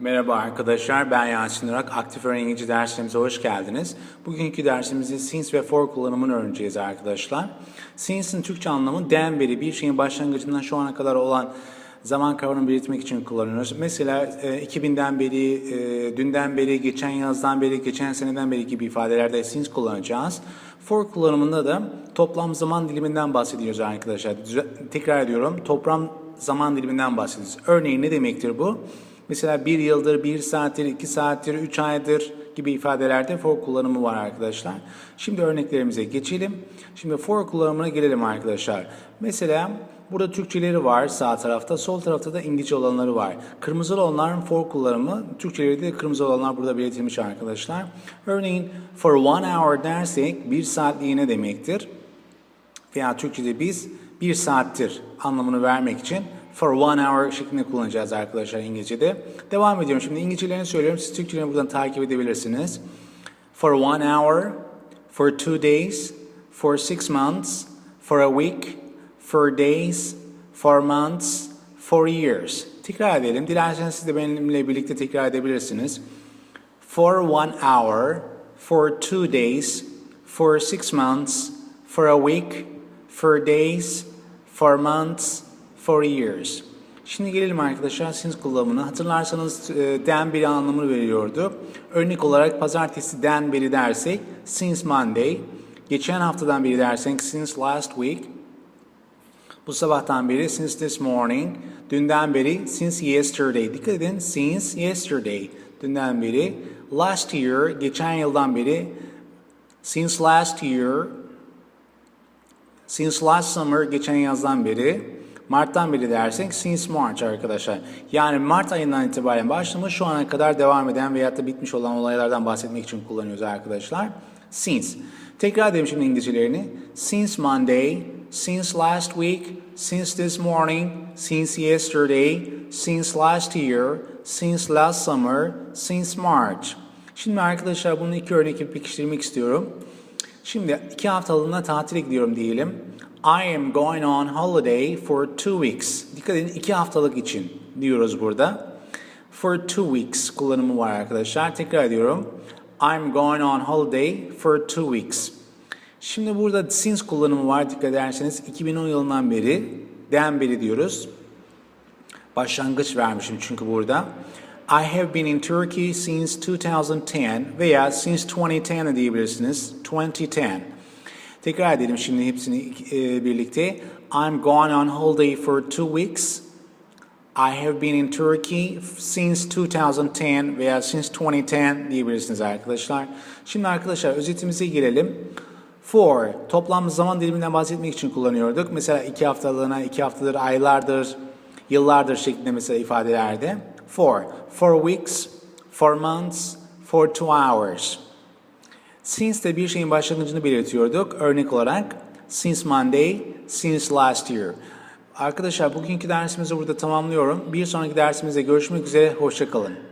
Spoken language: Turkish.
Merhaba arkadaşlar, ben Yasin Irak. Aktif Öğren derslerimize hoş geldiniz. Bugünkü dersimizde since ve for kullanımını öğreneceğiz arkadaşlar. Since'in Türkçe anlamı den beri, bir şeyin başlangıcından şu ana kadar olan zaman kavramını belirtmek için kullanıyoruz. Mesela e, 2000'den beri, e, dünden beri, geçen yazdan beri, geçen seneden beri gibi ifadelerde since kullanacağız. For kullanımında da toplam zaman diliminden bahsediyoruz arkadaşlar. Tekrar ediyorum, toplam zaman diliminden bahsediyoruz. Örneğin ne demektir bu? Mesela bir yıldır, bir saattir, iki saattir, üç aydır gibi ifadelerde for kullanımı var arkadaşlar. Şimdi örneklerimize geçelim. Şimdi for kullanımına gelelim arkadaşlar. Mesela burada Türkçeleri var sağ tarafta, sol tarafta da İngilizce olanları var. Kırmızı olanların for kullanımı, Türkçeleri de kırmızı olanlar burada belirtilmiş arkadaşlar. Örneğin for one hour dersek bir saatliğine demektir veya Türkçe'de biz bir saattir anlamını vermek için for one hour şeklinde kullanacağız arkadaşlar İngilizce'de. Devam ediyorum. Şimdi İngilizcelerini söylüyorum. Siz Türkçelerini buradan takip edebilirsiniz. For one hour, for two days, for six months, for a week, for days, for months, for years. Tekrar edelim. Dilerseniz siz de benimle birlikte tekrar edebilirsiniz. For one hour, for two days, for six months, for a week, for days, for months, for years. Şimdi gelelim arkadaşlar since kullanımına. Hatırlarsanız e, den beri anlamını veriyordu. Örnek olarak pazartesiden beri dersek since Monday. Geçen haftadan beri dersek since last week. Bu sabahtan beri since this morning. Dünden beri since yesterday. Dikkat edin since yesterday. Dünden beri. Last year. Geçen yıldan beri. Since last year. Since last summer. Geçen yazdan beri. Mart'tan beri dersek since March arkadaşlar. Yani Mart ayından itibaren başlamış şu ana kadar devam eden veyahut da bitmiş olan olaylardan bahsetmek için kullanıyoruz arkadaşlar. Since. Tekrar edelim şimdi İngilizcelerini. Since Monday, since last week, since this morning, since yesterday, since last year, since last summer, since March. Şimdi arkadaşlar bunu iki örnek yapıp pekiştirmek istiyorum. Şimdi iki haftalığına tatile gidiyorum diyelim. I am going on holiday for two weeks. Dikkat edin iki haftalık için diyoruz burada. For two weeks kullanımı var arkadaşlar. Tekrar ediyorum. I'm going on holiday for two weeks. Şimdi burada since kullanımı var dikkat ederseniz 2010 yılından beri den beri diyoruz. Başlangıç vermişim çünkü burada. I have been in Turkey since 2010 veya since 2010 de diyebilirsiniz. 2010. Tekrar edelim şimdi hepsini e, birlikte. I'm going on holiday for two weeks. I have been in Turkey since 2010 veya since 2010 diyebilirsiniz arkadaşlar. Şimdi arkadaşlar özetimize girelim. For toplam zaman diliminden bahsetmek için kullanıyorduk. Mesela iki haftalığına, iki haftadır, aylardır, yıllardır şeklinde mesela ifadelerde. For, for weeks, for months, for two hours. Since de bir şeyin başlangıcını belirtiyorduk. Örnek olarak since Monday, since last year. Arkadaşlar bugünkü dersimizi burada tamamlıyorum. Bir sonraki dersimizde görüşmek üzere. Hoşçakalın.